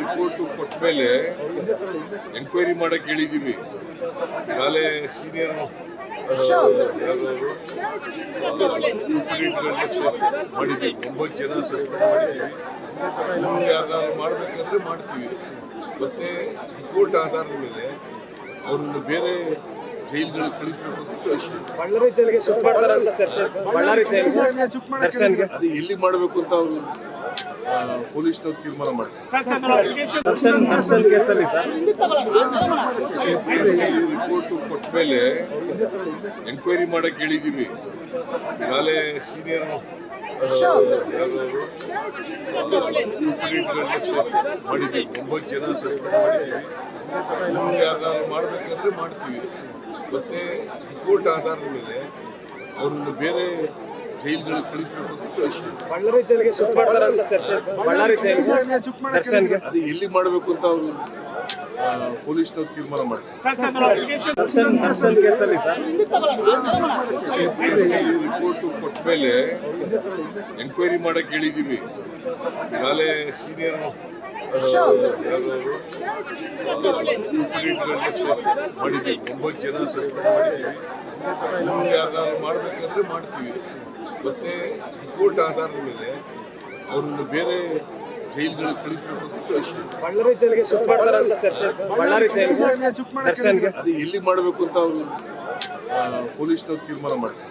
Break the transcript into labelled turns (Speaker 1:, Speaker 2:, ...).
Speaker 1: Report ಕೊಟ್ಟ ಮೇಲೆ enquiry ಮಾಡಕ್ಕೆ ಹೇಳಿದೀವಿ. ನಾಳೆ ಸೀನಿಯರ್ ಮಾಡಿದ್ದೀವಿ ಒಂಬತ್ತು ಜನ ಸಸ್ಪೆಂಡ್ ಮಾಡಿದ್ದೀವಿ. ಮಾಡಬೇಕಂದ್ರೆ ಮಾಡ್ಬೇಕಂದ್ರೆ ಮಾಡ್ತೀವಿ. ಮತ್ತೆ ರಿಪೋರ್ಟ್ ಆಧಾರದ ಮೇಲೆ ಅವ್ರನ್ನ ಬೇರೆ ಜೈಲ್ಗಳಿಗೆ ಕಳಿಸಬೇಕು ಅಂತ ಕಳಿಸ್ತೀವಿ
Speaker 2: ಬಳ್ಳಾರಿ ಜೈಲಿಗೆ ಶಿಫ್ಟ್ ಮಾಡ್ತಾರೆ ಅಂತ ಚರ್ಚೆ ಬಳ್ಳಾರಿ ಜೈಲಿಗೆ ದರ್ಶನ್ಗೆ.
Speaker 1: ಅದು ಎಲ್ಲಿ ಮಾಡಬೇಕು ಅಂತ ಅವರು ಪೊಲೀಸ್ನವ್ರು ತೀರ್ಮಾನ ಮಾಡ್ತಾರೆ.
Speaker 2: ದರ್ಶನ್ ದರ್ಶನ್ ಕೇಸಲ್ಲಿ ಸರ್.
Speaker 1: ರಿಪೋರ್ಟ್ ಕೊಟ್ಟ ಮೇಲೆ ಎಂಕ್ವೈರಿ ಮಾಡಕ್ ಹೇಳಿದೀವಿ. ಈಗಾಗಲೇ ಸೀನಿಯರ್ ಮಾಡಿದ್ದೀವಿ. ಒಂಬತ್ತು ಜನ ಸಸ್ಪೆಂಡ್ ಮಾಡಿದ್ದೀವಿ. ಯಾರು ಮಾಡ್ಬೇಕಂದ್ರೆ ಮಾಡ್ತೀವಿ. ಮತ್ತೆ ಕೋರ್ಟ್ ಆಧಾರದ ಮೇಲೆ ಅವರನ್ನು ಬೇರೆ ಜೈಲ್ಗಳಿಗೆ ಕಳಿಸಬೇಕು ಅಂತ ಅದು ಎಲ್ಲಿ ಮಾಡಬೇಕು ಅಂತ ಅವರು ಪೊಲೀಸ್ನವ್ರು ತೀರ್ಮಾನ ಮಾಡ್ತಾರೆ ರಿಪೋರ್ಟ್ ಕೊಟ್ಟ ಮೇಲೆ ಎಂಕ್ವೈರಿ ಮಾಡಕ್ ಹೇಳಿದೀವಿ. ಈಗಾಗಲೇ ಸೀನಿಯರ್ ಮಾಡಿದ್ದೀವಿ. ಒಂಬತ್ತು ಜನ ಸಸ್ಪೆಂಡ್ ಮಾಡಿದ್ದೀವಿ. ಇನ್ನೂ ಯಾರು ಮಾಡಬೇಕಂದ್ರೆ ಮಾಡ್ತೀವಿ. ಮತ್ತೆ ರಿಪೋರ್ಟ್ ಆಧಾರದ ಮೇಲೆ ಅವ್ರನ್ನ ಬೇರೆ ಜೈಲ್ಗಳಿಗೆ ಕಳಿಸ್ಬೇಕು ಅಂತ ಕಳಿಸ್ತೀವಿ
Speaker 2: ಬಳ್ಳಾರಿ ಜೈಲಿಗೆ ಶಿಫ್ಟ್ ಮಾಡ್ತಾರೆ ಅಂತ ಚರ್ಚೆ ಬಳ್ಳಾರಿ ಜೈಲಿಗೆ ದರ್ಶನ್ಗೆ.
Speaker 1: ಅದು ಎಲ್ಲಿ ಮಾಡಬೇಕು ಅಂತ ಅವರು ಪೊಲೀಸ್ನವ್ರು ತೀರ್ಮಾನ ಮಾಡ್ತಾರೆ.